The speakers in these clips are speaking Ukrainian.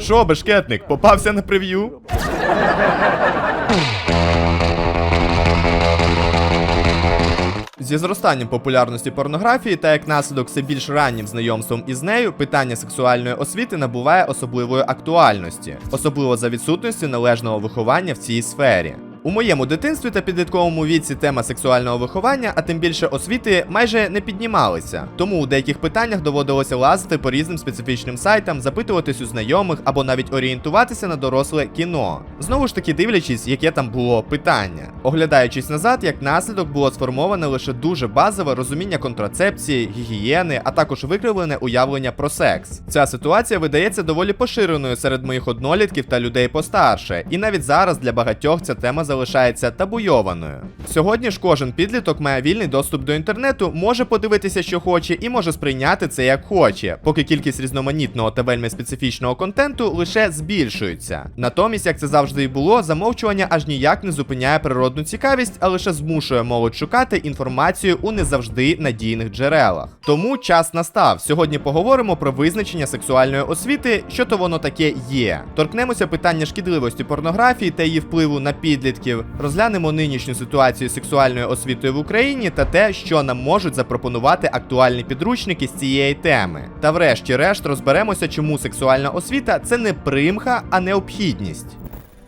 Що, бешкетник, попався на прев'ю? Зі зростанням популярності порнографії та як наслідок все більш раннім знайомством із нею, питання сексуальної освіти набуває особливої актуальності, особливо за відсутністю належного виховання в цій сфері. У моєму дитинстві та підлітковому віці тема сексуального виховання, а тим більше освіти, майже не піднімалися. Тому у деяких питаннях доводилося лазити по різним специфічним сайтам, запитуватись у знайомих або навіть орієнтуватися на доросле кіно. Знову ж таки дивлячись, яке там було питання. Оглядаючись назад, як наслідок було сформоване лише дуже базове розуміння контрацепції, гігієни, а також викривлене уявлення про секс. Ця ситуація видається доволі поширеною серед моїх однолітків та людей постарше, і навіть зараз для багатьох ця тема залишається табуйованою. Сьогодні ж кожен підліток має вільний доступ до інтернету, може подивитися, що хоче, і може сприйняти це як хоче, поки кількість різноманітного та вельми специфічного контенту лише збільшується. Натомість, як це завжди і було, замовчування аж ніяк не зупиняє природну цікавість, а лише змушує молодь шукати інформацію у не завжди надійних джерелах. Тому час настав. Сьогодні поговоримо про визначення сексуальної освіти, що то воно таке є. Торкнемося питання шкідливості порнографії та її впливу на підлітків. Розглянемо нинішню ситуацію з сексуальною освітою в Україні та те, що нам можуть запропонувати актуальні підручники з цієї теми. Та врешті-решт розберемося, чому сексуальна освіта це не примха, а необхідність.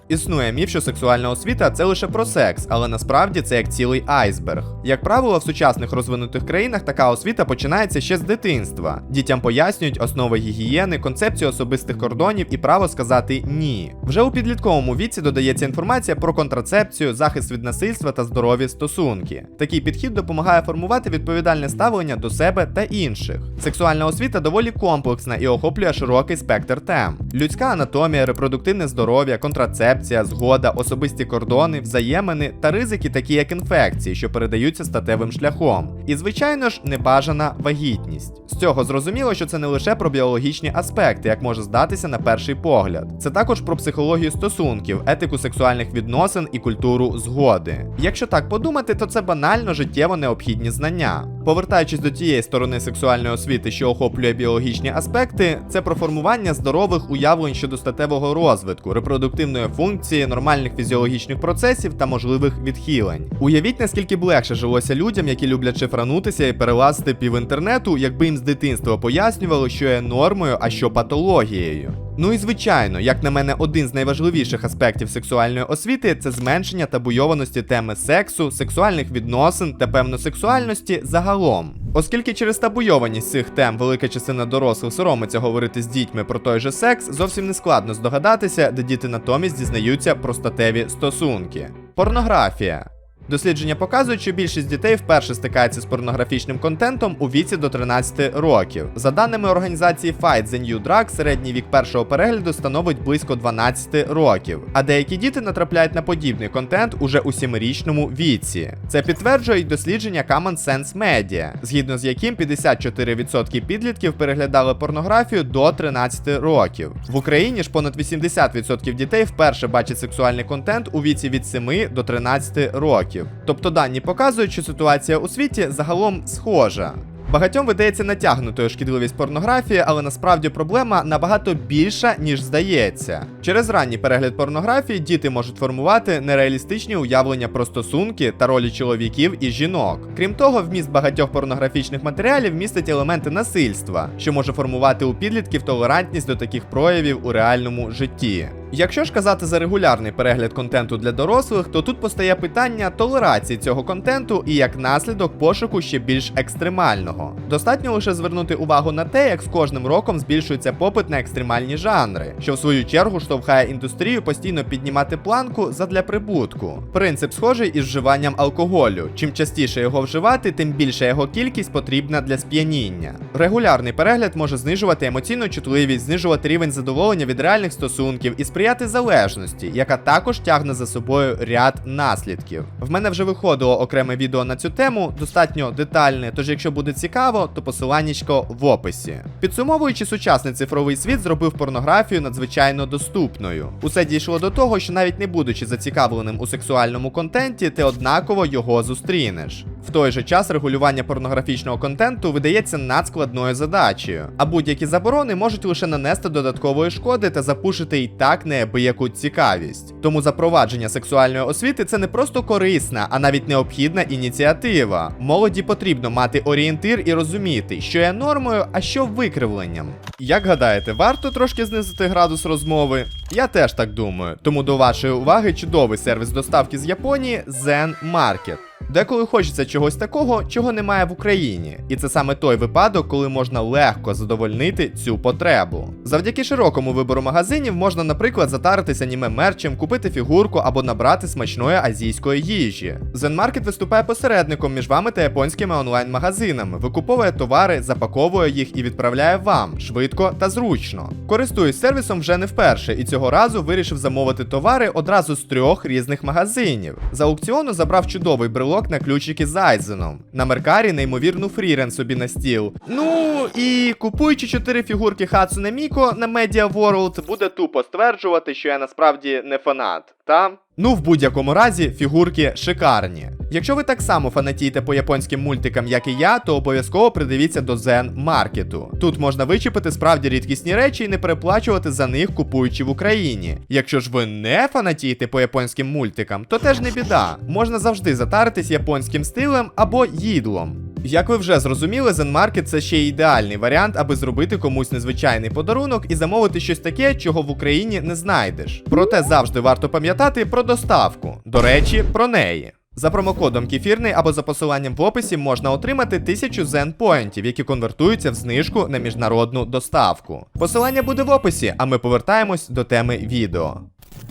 Існує міф, що сексуальна освіта це лише про секс, але насправді це як цілий айсберг. Як правило, в сучасних розвинутих країнах така освіта починається ще з дитинства. Дітям пояснюють основи гігієни, концепцію особистих кордонів і право сказати ні. Вже у підлітковому віці додається інформація про контрацепцію, захист від насильства та здорові стосунки. Такий підхід допомагає формувати відповідальне ставлення до себе та інших. Сексуальна освіта доволі комплексна і охоплює широкий спектр тем: людська анатомія, репродуктивне здоров'я, контрацепція, згода, особисті кордони, взаємини та ризики, такі як інфекції, що передаються статевим шляхом. І, звичайно ж, небажана вагітність. З цього зрозуміло, що це не лише про біологічні аспекти, як може здатися на перший погляд. Це також про психологію стосунків, етику сексуальних відносин і культуру згоди. Якщо так подумати, то це банально життєво необхідні знання. Повертаючись до тієї сторони сексуальної освіти, що охоплює біологічні аспекти, це про формування здорових уявлень щодо статевого розвитку, репродуктивної функції, нормальних фізіологічних процесів та можливих відхилень. Уявіть, наскільки б легше жилося людям, які люблять шифранутися і перелазити пів інтернету, якби їм з дитинства пояснювали, що є нормою, а що патологією. Ну і звичайно, як на мене, один з найважливіших аспектів сексуальної освіти це зменшення табуйованості теми сексу, сексуальних відносин та певно сексуальності загалом. Оскільки через табуйованість цих тем велика частина дорослих соромиться говорити з дітьми про той же секс, зовсім не складно здогадатися, де діти натомість дізнаються про статеві стосунки. Порнографія. Дослідження показують, що більшість дітей вперше стикається з порнографічним контентом у віці до 13 років. За даними організації Fight the New Drug, середній вік першого перегляду становить близько 12 років. А деякі діти натрапляють на подібний контент уже у 7-річному віці. Це підтверджує й дослідження Common Sense Media, згідно з яким 54% підлітків переглядали порнографію до 13 років. В Україні ж понад 80% дітей вперше бачать сексуальний контент у віці від 7 до 13 років. Тобто дані показують, що ситуація у світі загалом схожа. Багатьом видається натягнутою шкідливість порнографії, але насправді проблема набагато більша, ніж здається. Через ранній перегляд порнографії діти можуть формувати нереалістичні уявлення про стосунки та ролі чоловіків і жінок. Крім того, вміст багатьох порнографічних матеріалів містить елементи насильства, що може формувати у підлітків толерантність до таких проявів у реальному житті. Якщо ж казати за регулярний перегляд контенту для дорослих, то тут постає питання толерації цього контенту і як наслідок пошуку ще більш екстремального. Достатньо лише звернути увагу на те, як з кожним роком збільшується попит на екстремальні жанри, що в свою чергу штовхає індустрію постійно піднімати планку задля прибутку. Принцип схожий із вживанням алкоголю. Чим частіше його вживати, тим більша його кількість потрібна для сп'яніння. Регулярний перегляд може знижувати емоційну чутливість, знижувати рівень задоволення від реальних стосунків і сприяти залежності, яка також тягне за собою ряд наслідків. В мене вже виходило окреме відео на цю тему, достатньо детальне, тож якщо буде цікаво, то посиланнячко в описі. Підсумовуючи, сучасний цифровий світ зробив порнографію надзвичайно доступною. Усе дійшло до того, що навіть не будучи зацікавленим у сексуальному контенті, ти однаково його зустрінеш. В той же час регулювання порнографічного контенту видається надскладною задачею, а будь-які заборони можуть лише нанести додаткової шкоди та запушити і так неабияку цікавість. Тому запровадження сексуальної освіти це не просто корисна, а навіть необхідна ініціатива. Молоді потрібно мати орієнтир і розуміти, що є нормою, а що викривленням. Як гадаєте, варто трошки знизити градус розмови? Я теж так думаю. Тому до вашої уваги чудовий сервіс доставки з Японії Zen Market. Деколи хочеться чогось такого, чого немає в Україні, і це саме той випадок, коли можна легко задовольнити цю потребу. Завдяки широкому вибору магазинів можна, наприклад, затаритися аніме мерчем, купити фігурку або набрати смачної азійської їжі. Market виступає посередником між вами та японськими онлайн-магазинами, викуповує товари, запаковує їх і відправляє вам швидко та зручно. Користуюсь сервісом вже не вперше, і цього разу вирішив замовити товари одразу з трьох різних магазинів. За аукціону забрав чудовий брелок на ключики з Айзеном. На Меркарі неймовірну фрірен собі на стіл. Ну і купуючи чотири фігурки Хацуне Міко на Media World, буде тупо стверджувати, що я насправді не фанат. Та? Ну, в будь-якому разі, фігурки шикарні. Якщо ви так само фанатієте по японським мультикам, як і я, то обов'язково придивіться до Zen Маркету. Тут можна вичепити справді рідкісні речі і не переплачувати за них, купуючи в Україні. Якщо ж ви не фанатієте по японським мультикам, то теж не біда. Можна завжди затаритись японським стилем або їдлом. Як ви вже зрозуміли, Zen Market це ще ідеальний варіант, аби зробити комусь незвичайний подарунок і замовити щось таке, чого в Україні не знайдеш. Проте завжди варто пам'ятати про доставку. До речі, про неї. За промокодом кефірний або за посиланням в описі можна отримати 1000 Zen поінтів, які конвертуються в знижку на міжнародну доставку. Посилання буде в описі, а ми повертаємось до теми відео.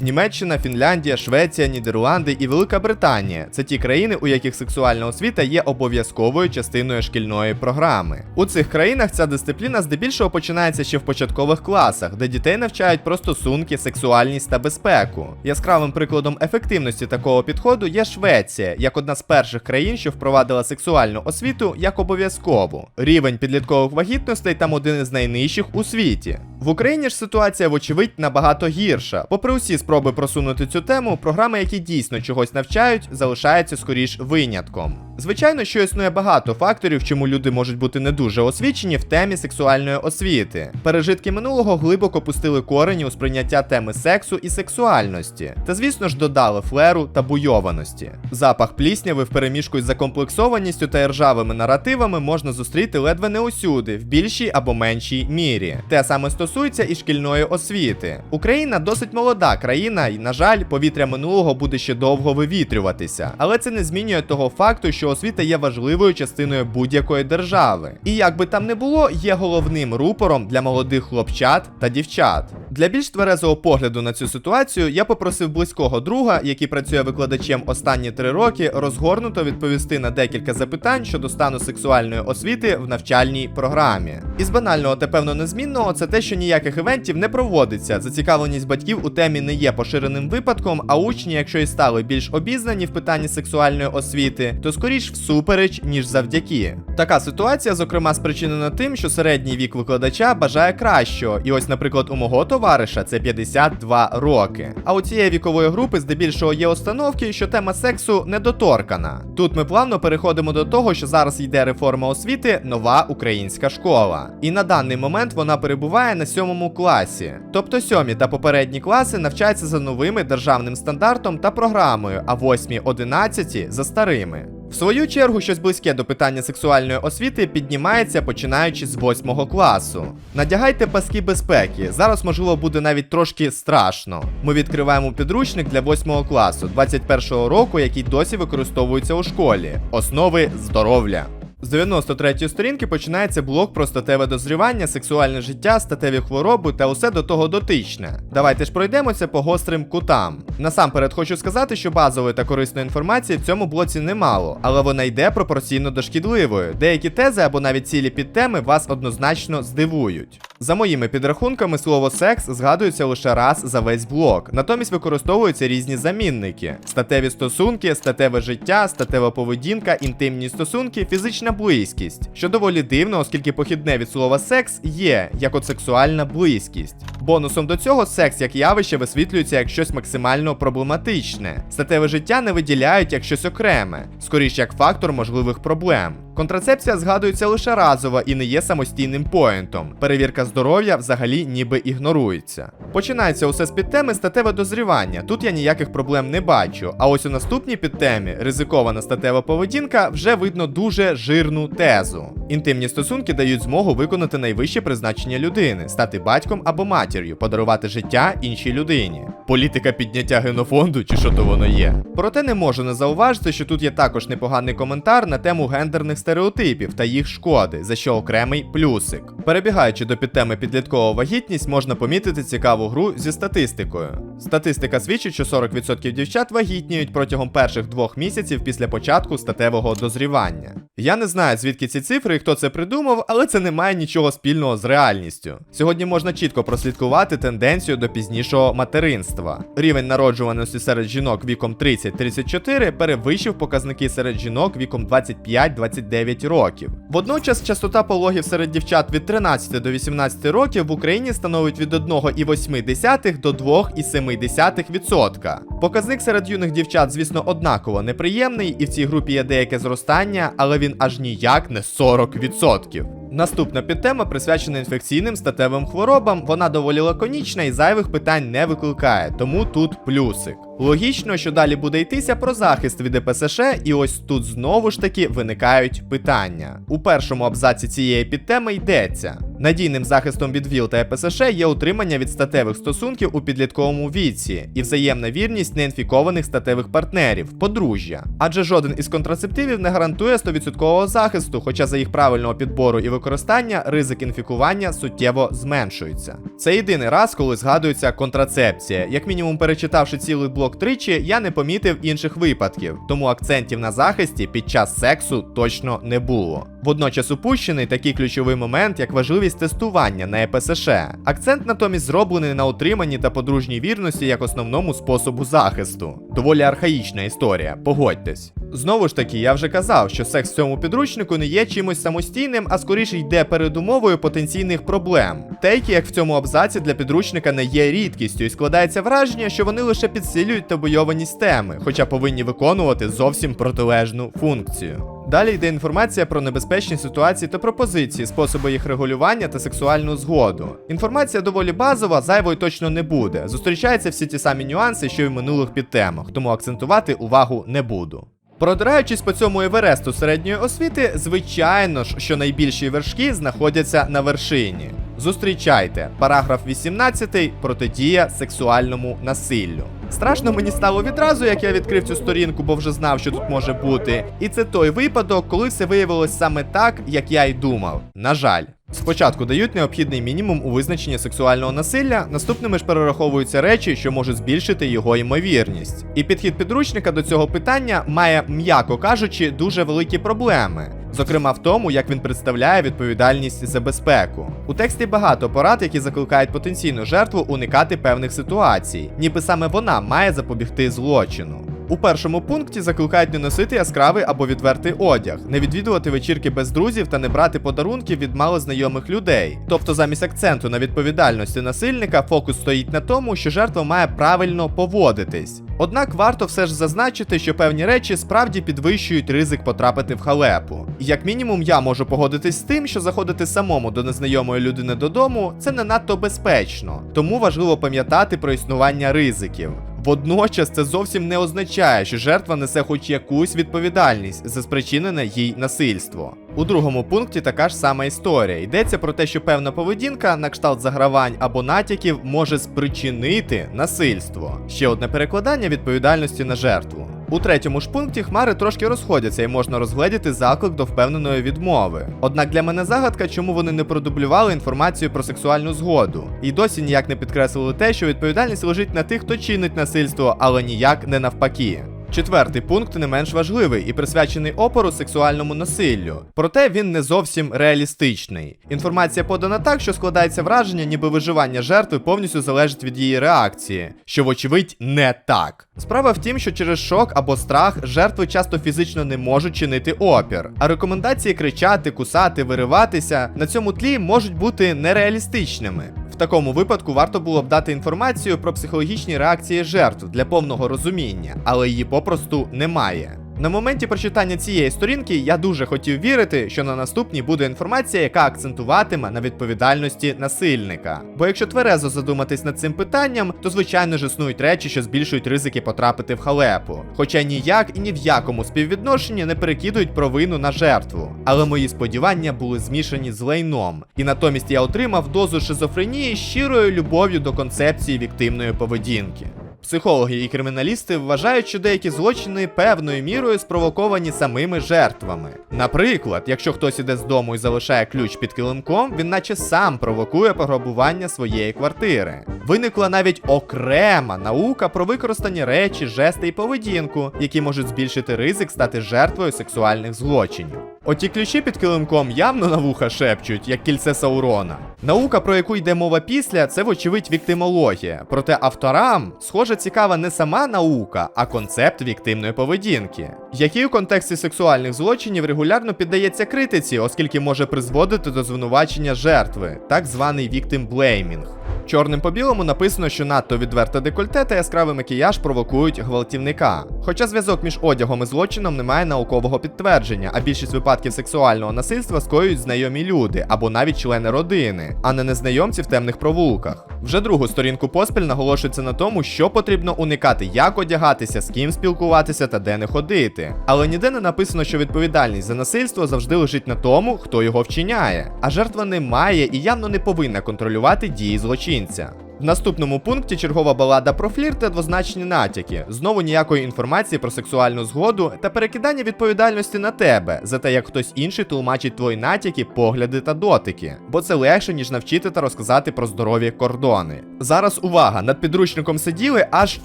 Німеччина, Фінляндія, Швеція, Нідерланди і Велика Британія це ті країни, у яких сексуальна освіта є обов'язковою частиною шкільної програми. У цих країнах ця дисципліна здебільшого починається ще в початкових класах, де дітей навчають про стосунки, сексуальність та безпеку. Яскравим прикладом ефективності такого підходу є Швеція, як одна з перших країн, що впровадила сексуальну освіту як обов'язкову. Рівень підліткових вагітностей там один із найнижчих у світі. В Україні ж ситуація, вочевидь, набагато гірша. Попри усі спроби просунути цю тему, програми, які дійсно чогось навчають, залишаються скоріш винятком. Звичайно, що існує багато факторів, чому люди можуть бути не дуже освічені в темі сексуальної освіти. Пережитки минулого глибоко пустили корені у сприйняття теми сексу і сексуальності, та звісно ж додали флеру та буйованості. Запах плісняви в переміжку із закомплексованістю та ржавими наративами можна зустріти ледве не усюди, в більшій або меншій мірі. Те саме стосується і шкільної освіти. Україна досить молода країна, і, на жаль, повітря минулого буде ще довго вивітрюватися. Але це не змінює того факту, що освіта є важливою частиною будь-якої держави. І як би там не було, є головним рупором для молодих хлопчат та дівчат. Для більш тверезого погляду на цю ситуацію я попросив близького друга, який працює викладачем останні три роки, розгорнуто відповісти на декілька запитань щодо стану сексуальної освіти в навчальній програмі. Із банального та певно незмінного це те, що ніяких івентів не проводиться. Зацікавленість батьків у темі не є поширеним випадком, а учні, якщо і стали більш обізнані в питанні сексуальної освіти, то скоріш всупереч, ніж завдяки. Така ситуація, зокрема, спричинена тим, що середній вік викладача бажає кращого. І ось, наприклад, у мого товариша це 52 роки. А у цієї вікової групи здебільшого є установки, що тема сексу недоторкана. Тут ми плавно переходимо до того, що зараз йде реформа освіти, нова українська школа. І на даний момент вона перебуває на сьомому класі. Тобто сьомі та попередні класи навчаються за новими державним стандартом та програмою, а восьмі, одинадцяті за старими. В свою чергу, щось близьке до питання сексуальної освіти піднімається починаючи з 8 класу. Надягайте паски безпеки. Зараз, можливо, буде навіть трошки страшно. Ми відкриваємо підручник для 8 класу 21-го року, який досі використовується у школі. Основи здоров'я. З 93-ї сторінки починається блок про статеве дозрівання, сексуальне життя, статеві хвороби та усе до того дотичне. Давайте ж пройдемося по гострим кутам. Насамперед хочу сказати, що базової та корисної інформації в цьому блоці немало, але вона йде пропорційно до шкідливої. Деякі тези або навіть цілі підтеми вас однозначно здивують. За моїми підрахунками, слово секс згадується лише раз за весь блок. Натомість використовуються різні замінники: статеві стосунки, статеве життя, статева поведінка, інтимні стосунки, фізична близькість. Що доволі дивно, оскільки похідне від слова секс є як от сексуальна близькість. Бонусом до цього секс як явище висвітлюється як щось максимально проблематичне. Статеве життя не виділяють як щось окреме, скоріш як фактор можливих проблем. Контрацепція згадується лише разово і не є самостійним поєнтом. Перевірка здоров'я взагалі ніби ігнорується. Починається усе з підтеми статеве дозрівання. Тут я ніяких проблем не бачу. А ось у наступній підтемі ризикована статева поведінка вже видно дуже жирну тезу. Інтимні стосунки дають змогу виконати найвище призначення людини, стати батьком або матір'ю, подарувати життя іншій людині. Політика підняття генофонду чи що то воно є. Проте не можу не зауважити, що тут є також непоганий коментар на тему гендерних стереотипів та їх шкоди, за що окремий плюсик. Перебігаючи до підтеми підліткова вагітність, можна помітити цікаву гру зі статистикою. Статистика свідчить, що 40% дівчат вагітніють протягом перших двох місяців після початку статевого дозрівання. Я не знаю, звідки ці цифри і хто це придумав, але це не має нічого спільного з реальністю. Сьогодні можна чітко прослідкувати тенденцію до пізнішого материнства. Рівень народжуваності серед жінок віком 30-34 перевищив показники серед жінок віком 25-29 років. Водночас частота пологів серед дівчат від 13 до 18 років в Україні становить від 1,8 до 2,7%. Показник серед юних дівчат, звісно, однаково неприємний, і в цій групі є деяке зростання, але він аж ніяк не 40%. Наступна підтема присвячена інфекційним статевим хворобам. Вона доволі лаконічна і зайвих питань не викликає, тому тут плюсик. Логічно, що далі буде йтися про захист від ЕПСШ, і ось тут знову ж таки виникають питання. У першому абзаці цієї підтеми йдеться: надійним захистом від ВІЛ та ЕПСШ є утримання від статевих стосунків у підлітковому віці і взаємна вірність неінфікованих статевих партнерів, подружжя. Адже жоден із контрацептивів не гарантує 100% захисту, хоча за їх правильного підбору і використання ризик інфікування суттєво зменшується. Це єдиний раз, коли згадується контрацепція. Як мінімум, перечитавши цілий блок тричі, я не помітив інших випадків, тому акцентів на захисті під час сексу точно не було. Водночас упущений такий ключовий момент, як важливість тестування на ЕПСШ. Акцент натомість зроблений на утриманні та подружній вірності як основному способу захисту. Доволі архаїчна історія, погодьтесь. Знову ж таки, я вже казав, що секс в цьому підручнику не є чимось самостійним, а скоріше йде передумовою потенційних проблем. Тейки, як в цьому абзаці, для підручника не є рідкістю, і складається враження, що вони лише підсилюють табойованість теми, хоча повинні виконувати зовсім протилежну функцію. Далі йде інформація про небезпечні ситуації та пропозиції, способи їх регулювання та сексуальну згоду. Інформація доволі базова, зайвою точно не буде. Зустрічаються всі ті самі нюанси, що й в минулих підтемах, тому акцентувати увагу не буду. Продираючись по цьому евересту середньої освіти, звичайно ж, що найбільші вершки знаходяться на вершині. Зустрічайте, параграф 18 протидія сексуальному насиллю. Страшно мені стало відразу, як я відкрив цю сторінку, бо вже знав, що тут може бути. І це той випадок, коли все виявилось саме так, як я й думав. На жаль. Спочатку дають необхідний мінімум у визначенні сексуального насилля, наступними ж перераховуються речі, що можуть збільшити його ймовірність. І підхід підручника до цього питання має, м'яко кажучи, дуже великі проблеми. Зокрема, в тому, як він представляє відповідальність за безпеку. У тексті багато порад, які закликають потенційну жертву уникати певних ситуацій, ніби саме вона має запобігти злочину. У першому пункті закликають не носити яскравий або відвертий одяг, не відвідувати вечірки без друзів та не брати подарунків від малознайомих людей. Тобто, замість акценту на відповідальності насильника, фокус стоїть на тому, що жертва має правильно поводитись. Однак варто все ж зазначити, що певні речі справді підвищують ризик потрапити в халепу. І як мінімум, я можу погодитись з тим, що заходити самому до незнайомої людини додому це не надто безпечно, тому важливо пам'ятати про існування ризиків. Водночас це зовсім не означає, що жертва несе хоч якусь відповідальність за спричинене їй насильство. У другому пункті така ж сама історія. Йдеться про те, що певна поведінка на кшталт загравань або натяків може спричинити насильство. Ще одне перекладання відповідальності на жертву. У третьому ж пункті хмари трошки розходяться і можна розгледіти заклик до впевненої відмови. Однак для мене загадка, чому вони не продублювали інформацію про сексуальну згоду, і досі ніяк не підкреслили те, що відповідальність лежить на тих, хто чинить насильство, але ніяк не навпаки. Четвертий пункт не менш важливий і присвячений опору сексуальному насиллю. Проте він не зовсім реалістичний. Інформація подана так, що складається враження, ніби виживання жертви повністю залежить від її реакції, що, вочевидь, не так. Справа в тім, що через шок або страх жертви часто фізично не можуть чинити опір, а рекомендації кричати, кусати, вириватися на цьому тлі можуть бути нереалістичними. Такому випадку варто було б дати інформацію про психологічні реакції жертв для повного розуміння, але її попросту немає. На моменті прочитання цієї сторінки я дуже хотів вірити, що на наступній буде інформація, яка акцентуватиме на відповідальності насильника. Бо якщо тверезо задуматись над цим питанням, то звичайно ж існують речі, що збільшують ризики потрапити в халепу. Хоча ніяк і ні в якому співвідношенні не перекидують провину на жертву. Але мої сподівання були змішані з лайном, і натомість я отримав дозу шизофренії щирою любов'ю до концепції віктимної поведінки. Психологи і криміналісти вважають, що деякі злочини певною мірою спровоковані самими жертвами. Наприклад, якщо хтось іде з дому і залишає ключ під килимком, він наче сам провокує пограбування своєї квартири. Виникла навіть окрема наука про використання речі, жести і поведінку, які можуть збільшити ризик стати жертвою сексуальних злочинів. Оті ключі під килимком явно на вуха шепчуть, як кільце Саурона. Наука, про яку йде мова після, це вочевидь віктимологія. Проте авторам, схоже, цікава не сама наука, а концепт віктимної поведінки, який у контексті сексуальних злочинів регулярно піддається критиці, оскільки може призводити до звинувачення жертви, так званий victim blaming. Чорним по білому написано, що надто відверте декольте та яскравий макіяж провокують гвалтівника. Хоча зв'язок між одягом і злочином не має наукового підтвердження, а більшість випадків сексуального насильства скоюють знайомі люди або навіть члени родини, а не незнайомці в темних провулках. Вже другу сторінку поспіль наголошується на тому, що потрібно уникати, як одягатися, з ким спілкуватися та де не ходити. Але ніде не написано, що відповідальність за насильство завжди лежить на тому, хто його вчиняє. А жертва не має і явно не повинна контролювати дії злочинця. В наступному пункті чергова балада про флірт та двозначні натяки. Знову ніякої інформації про сексуальну згоду та перекидання відповідальності на тебе за те, як хтось інший тлумачить твої натяки, погляди та дотики. Бо це легше, ніж навчити та розказати про здорові кордони. Зараз увага! Над підручником сиділи аж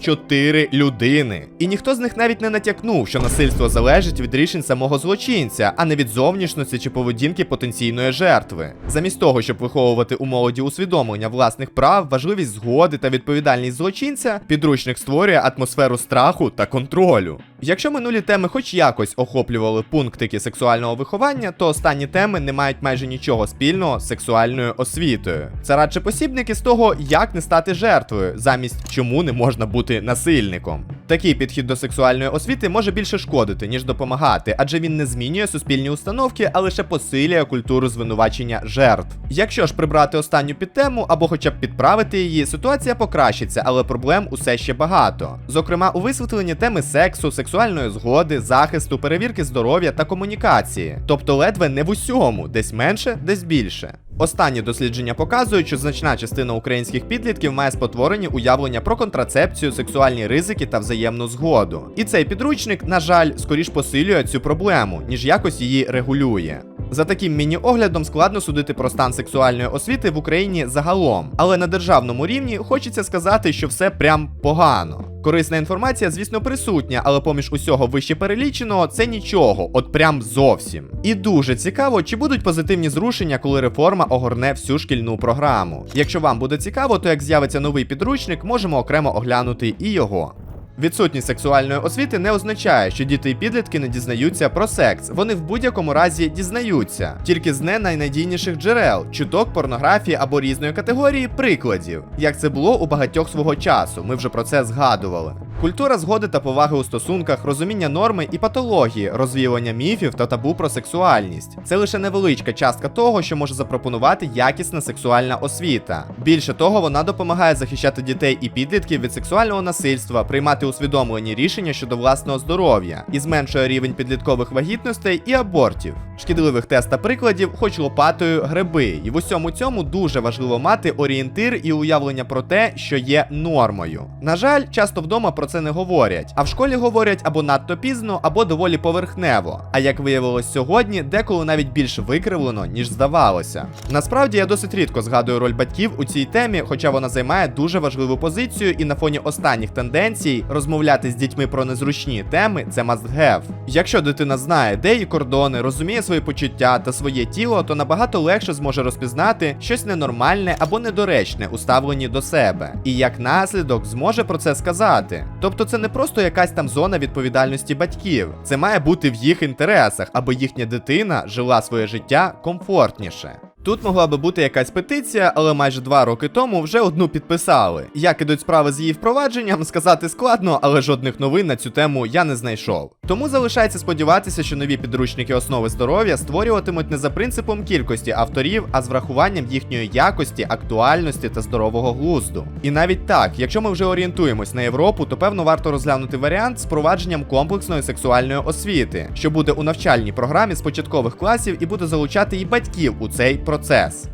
чотири людини. І ніхто з них навіть не натякнув, що насильство залежить від рішень самого злочинця, а не від зовнішності чи поведінки потенційної жертви. Замість того, щоб виховувати у молоді усвідомлення власних прав, важливість згоди та відповідальність злочинця, підручник створює атмосферу страху та контролю. Якщо минулі теми хоч якось охоплювали пунктики сексуального виховання, то останні теми не мають майже нічого спільного з сексуальною освітою. Це радше посібники з того, як не стати жертвою, замість чому не можна бути насильником. Такий підхід до сексуальної освіти може більше шкодити, ніж допомагати, адже він не змінює суспільні установки, а лише посилює культуру звинувачення жертв. Якщо ж прибрати останню підтему або хоча б підправити її, ситуація покращиться, але проблем усе ще багато. Зокрема, у висвітленні теми сексу, сексуальної згоди, захисту, перевірки здоров'я та комунікації. Тобто ледве не в усьому, десь менше, десь більше. Останні дослідження показують, що значна частина українських підлітків має спотворені уявлення про контрацепцію, сексуальні ризики та взаємну згоду. І цей підручник, на жаль, скоріш посилює цю проблему, ніж якось її регулює. За таким міні-оглядом складно судити про стан сексуальної освіти в Україні загалом, але на державному рівні хочеться сказати, що все прям погано. Корисна інформація, звісно, присутня, але поміж усього вище переліченого це нічого, от прям зовсім. І дуже цікаво, чи будуть позитивні зрушення, коли реформа огорне всю шкільну програму. Якщо вам буде цікаво, то як з'явиться новий підручник, можемо окремо оглянути і його. Відсутність сексуальної освіти не означає, що діти і підлітки не дізнаються про секс. Вони в будь-якому разі дізнаються, тільки з не найнадійніших джерел, чуток, порнографії або різної категорії прикладів, як це було у багатьох свого часу. Ми вже про це згадували. Культура згоди та поваги у стосунках, розуміння норми і патології, розвіювання міфів та табу про сексуальність. Це лише невеличка частка того, що може запропонувати якісна сексуальна освіта. Більше того, вона допомагає захищати дітей і підлітків від сексуального насильства, приймати усвідомлені рішення щодо власного здоров'я і зменшує рівень підліткових вагітностей і абортів, шкідливих тест та прикладів, хоч лопатою гриби. І в усьому цьому дуже важливо мати орієнтир і уявлення про те, що є нормою. На жаль, часто вдома про це не говорять. А в школі говорять або надто пізно, або доволі поверхнево. А як виявилось сьогодні, деколи навіть більш викривлено, ніж здавалося. Насправді я досить рідко згадую роль батьків у цій темі, хоча вона займає дуже важливу позицію, і на фоні останніх тенденцій розмовляти з дітьми про незручні теми це must have. Якщо дитина знає, де її кордони, розуміє свої почуття та своє тіло, то набагато легше зможе розпізнати щось ненормальне або недоречне у ставленні до себе, і як наслідок зможе про це сказати. Тобто це не просто якась там зона відповідальності батьків, це має бути в їх інтересах, аби їхня дитина жила своє життя комфортніше. Тут могла би бути якась петиція, але майже два роки тому вже одну підписали. Як ідуть справи з її впровадженням, сказати складно, але жодних новин на цю тему я не знайшов. Тому залишається сподіватися, що нові підручники основи здоров'я створюватимуть не за принципом кількості авторів, а з врахуванням їхньої якості, актуальності та здорового глузду. І навіть так, якщо ми вже орієнтуємось на Європу, то певно варто розглянути варіант з впровадженням комплексної сексуальної освіти, що буде у навчальній програмі з початкових класів і буде залучати і батьків у цей процес.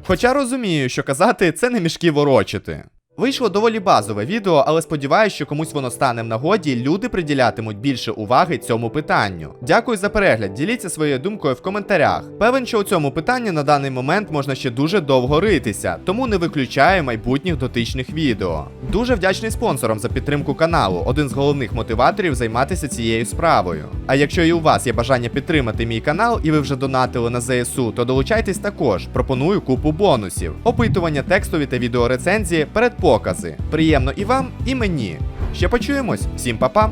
Хоча розумію, що казати це не мішки ворочити. Вийшло доволі базове відео, але сподіваюся, що комусь воно стане в нагоді, люди приділятимуть більше уваги цьому питанню. Дякую за перегляд, діліться своєю думкою в коментарях. Певен, що у цьому питанні на даний момент можна ще дуже довго ритися, тому не виключаю майбутніх дотичних відео. Дуже вдячний спонсорам за підтримку каналу, один з головних мотиваторів займатися цією справою. А якщо і у вас є бажання підтримати мій канал і ви вже донатили на ЗСУ, то долучайтесь також. Пропоную купу бонусів, опитування текстові та відеорецензії, передпокази. Приємно і вам, і мені. Ще почуємось. Всім па-па!